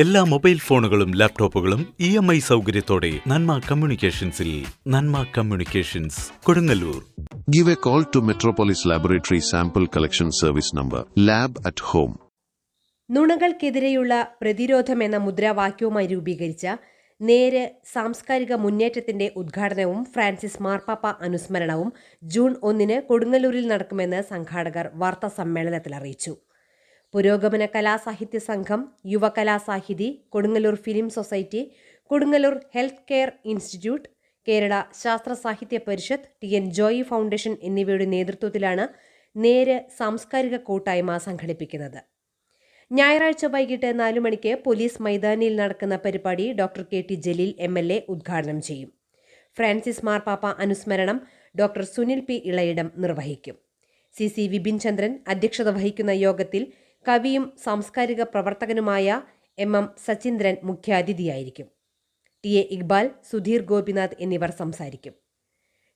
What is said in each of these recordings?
എല്ലാ മൊബൈൽ ഫോണുകളും ലാപ്ടോപ്പുകളും ഇ എം ഐ സൗകര്യത്തോടെ Nanma കമ്മ്യൂണിക്കേഷൻസിൽ Nanma communications Kodungallur. Give a call to Metropolis laboratory sample collection service number lab at home നുണകൾക്കെതിരെയുള്ള പ്രതിരോധം എന്ന മുദ്രാവാക്യവുമായി രൂപീകരിച്ച നേര് സാംസ്കാരിക മുന്നേറ്റത്തിന്റെ ഉദ്ഘാടനവും ഫ്രാൻസിസ് മാർപ്പാപ്പ അനുസ്മരണവും ജൂൺ ഒന്നിന് കൊടുങ്ങല്ലൂരിൽ നടക്കുമെന്ന് സംഘാടകർ വാർത്താ സമ്മേളനത്തിൽ അറിയിച്ചു. Purogamana Kalasahitya Sangham Yuvakalasahithi Kodungallur film society Kodungallur health care institute Kerala Sasthra Sahitya Parishad T N Joy foundation എന്നിവയുടെ നേതൃത്വത്തിലാണ് നേര് സാംസ്കാരിക കൂട്ടായ്മ സംഘടിപ്പിക്കുന്നത്. ഞായറാഴ്ച വൈകിട്ട് നാലു മണിക്ക് പോലീസ് മൈതാനിയിൽ നടക്കുന്ന പരിപാടി doctor K. T. Jaleel M. L. A ഉദ്ഘാടനം ചെയ്യും. ഫ്രാൻസിസ് മാർപ്പാപ്പ അനുസ്മരണം ഡോക്ടർ സുനിൽ പി. ഇളയിടം നിർവഹിക്കും. സി. സി. വിപിൻ ചന്ദ്രൻ അധ്യക്ഷത വഹിക്കുന്ന യോഗത്തിൽ കവിയും സാംസ്കാരിക പ്രവർത്തകനുമായ എം എം സച്ചീന്ദ്രൻ മുഖ്യാതിഥിയായിരിക്കും. ടി എ ഇക്ബാൽ സുധീർ ഗോപിനാഥ് എന്നിവർ സംസാരിക്കും.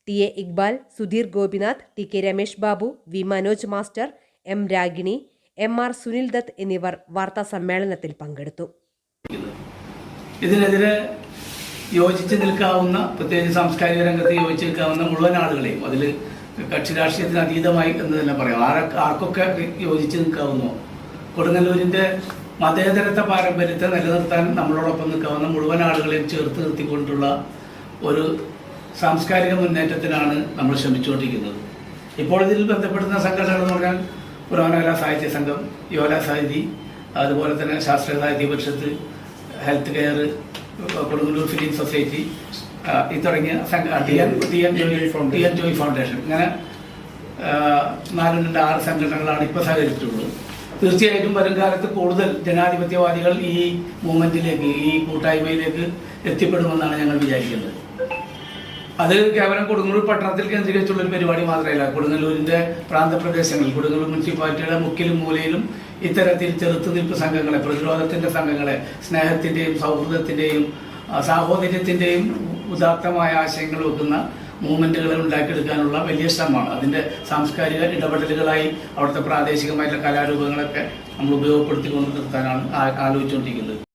T A Iqbal Sudheer Gopinath T K Ramesh Babu V Manoj master M Ragini M R Sunil Dutt എന്നിവർ വാർത്താ സമ്മേളനത്തിൽ പങ്കെടുത്തു. ഇതിനെതിരെ യോജിച്ച് നിൽക്കാവുന്ന പ്രത്യേകിച്ച് സാംസ്കാരിക രംഗത്ത് യോജിച്ച് നിൽക്കാവുന്ന മുഴുവൻ ആളുകളെയും അതിൽ കക്ഷി രാഷ്ട്രീയത്തിന് അതീതമായി എന്ന് തന്നെ പറയാം. ആരൊക്കെ ആർക്കൊക്കെ യോജിച്ച് നിൽക്കാവുന്നോ? കൊടുങ്ങല്ലൂരിന്റെ മതേതരത്വ പാരമ്പര്യത്തെ നിലനിർത്താൻ നമ്മളോടൊപ്പം നിൽക്കാവുന്ന മുഴുവൻ ആളുകളെയും ചേർത്ത് നിർത്തിക്കൊണ്ടുള്ള ഒരു സാംസ്കാരിക മുന്നേറ്റത്തിനാണ് നമ്മൾ ശ്രമിച്ചുകൊണ്ടിരിക്കുന്നത്. ഇപ്പോൾ ഇതിൽ ബന്ധപ്പെടുന്ന സംഘടനകൾ എന്ന് പറഞ്ഞാൽ പുരാണകലാ സാഹിത്യ സംഘം യോല സാഹിതി അതുപോലെ തന്നെ Sastriya Sahitya Parishad health care Kodungallur film society ഈ തുടങ്ങിയ T N T N Joy foundation. ഇങ്ങനെ ആ, രണ്ട് ആറ് സംഘടനകളാണ് ഇപ്പോൾ സഹകരിച്ചിട്ടുള്ളത്. തീർച്ചയായിട്ടും വരും കാലത്ത് കൂടുതൽ ജനാധിപത്യവാദികൾ ഈ മൂവ്മെന്റിലേക്ക് ഈ കൂട്ടായ്മയിലേക്ക് എത്തിപ്പെടുമെന്നാണ് ഞങ്ങൾ വിചാരിക്കുന്നത്. അത് കേവലം കൊടുങ്ങല്ലൂർ പട്ടണത്തിൽ കേന്ദ്രീകരിച്ചുള്ള ഒരു പരിപാടി മാത്രമല്ല. കൊടുങ്ങല്ലൂരിന്റെ പ്രാന്തപ്രദേശങ്ങളിൽ കൊടുങ്ങല്ലൂർ മുനിസിപ്പാലിറ്റിയുടെ മുക്കിലും മൂലയിലും ഇത്തരത്തിൽ ചെറുത്തുനിൽപ്പ് സംഘങ്ങളെ പ്രതിരോധത്തിന്റെ സംഘങ്ങളെ സ്നേഹത്തിന്റെയും സൗഹൃദത്തിന്റെയും സാഹോദര്യത്തിന്റെയും ഉദാത്തമായ ആശയങ്ങൾ വെക്കുന്ന മൂവ്മെന്റുകൾ ഉണ്ടാക്കിയെടുക്കാനുള്ള വലിയ ശ്രമമാണ്. അതിന്റെ സാംസ്കാരിക ഇടപെടലുകളായി അവിടുത്തെ പ്രാദേശികമായിട്ടുള്ള കലാരൂപങ്ങളൊക്കെ നമ്മൾ ഉപയോഗപ്പെടുത്തിക്കൊണ്ട് നിർത്താനാണ് ആലോചിച്ചുകൊണ്ടിരിക്കുന്നത്.